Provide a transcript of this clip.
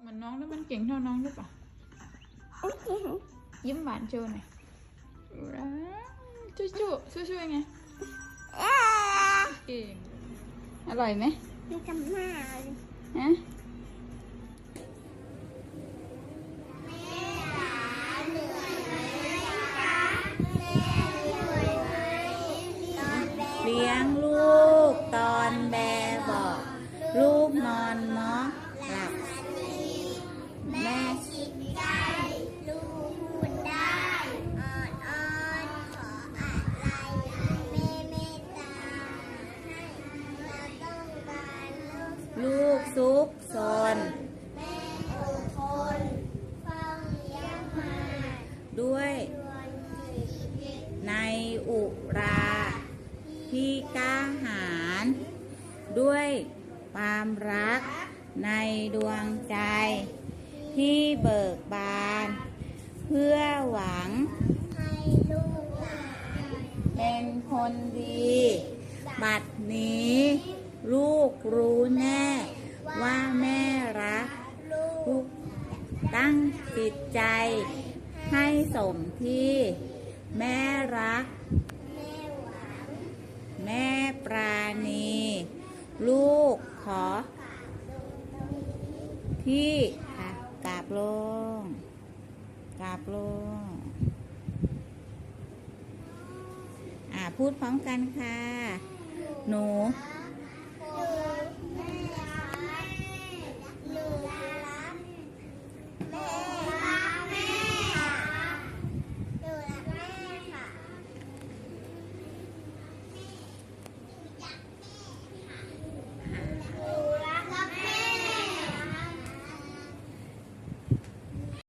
เหมือนน้องแล้วมันเก่งเท่าน้องหรือเปล่ายิ้มหวานโชว์หน่อยชู้ชู้ชู้ชู้ยังไงเก่งอร่อยไหมไม่ทำหน้าเลยฮะเลี้ยงลูกตอนแบบอก ลูกนอนมอหลับ แม่คิดได้ลูกพูดได้อ่อนอ่อนขออะไรแม่เมตตาให้เราต้องการลูกซุกซนแม่อดทนเฝ้าเลี้ยงมาด้วยในอุราที่กล้าหาญด้วยความรักในดวงใจ ที่เบิกบาน เพื่อหวัง ให้ลูกหลานเป็นคนดี บัดนี้ ลูกรู้แน่ ว่าแม่รัก ลูกตั้งจิตใจ ให้สมที่ แม่รัก แม่แปราณี ลูกขอ ที่ บลงกราบลง อ่าพูดพร้อมกันค่ะ หนู